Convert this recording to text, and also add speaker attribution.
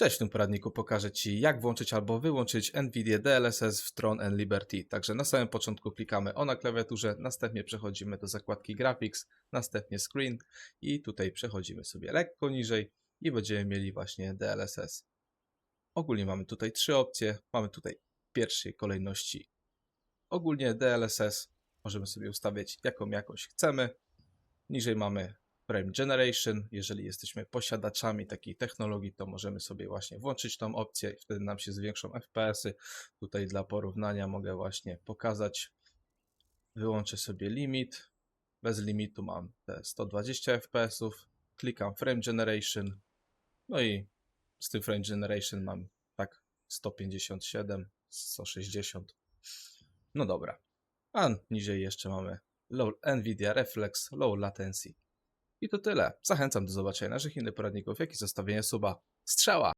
Speaker 1: Cześć, w tym poradniku pokażę Ci, jak włączyć albo wyłączyć NVIDIA DLSS w Tron and Liberty. Także na samym początku klikamy O na klawiaturze, następnie przechodzimy do zakładki Graphics, następnie Screen i tutaj przechodzimy sobie lekko niżej i będziemy mieli właśnie DLSS. Ogólnie mamy tutaj trzy opcje. Mamy tutaj w pierwszej kolejności ogólnie DLSS. Możemy sobie ustawiać jaką jakość chcemy. Niżej mamy Frame Generation. Jeżeli jesteśmy posiadaczami takiej technologii, to możemy sobie właśnie włączyć tą opcję i wtedy nam się zwiększą FPS-y. Tutaj dla porównania mogę właśnie pokazać. Wyłączę sobie limit. Bez limitu mam te 120 FPS-ów. Klikam Frame Generation. No i z tym Frame Generation mam tak 157, 160. No dobra. A niżej jeszcze mamy low, NVIDIA Reflex Low Latency. I to tyle. Zachęcam do zobaczenia naszych innych poradników, jak i zostawienia suba. Strzała!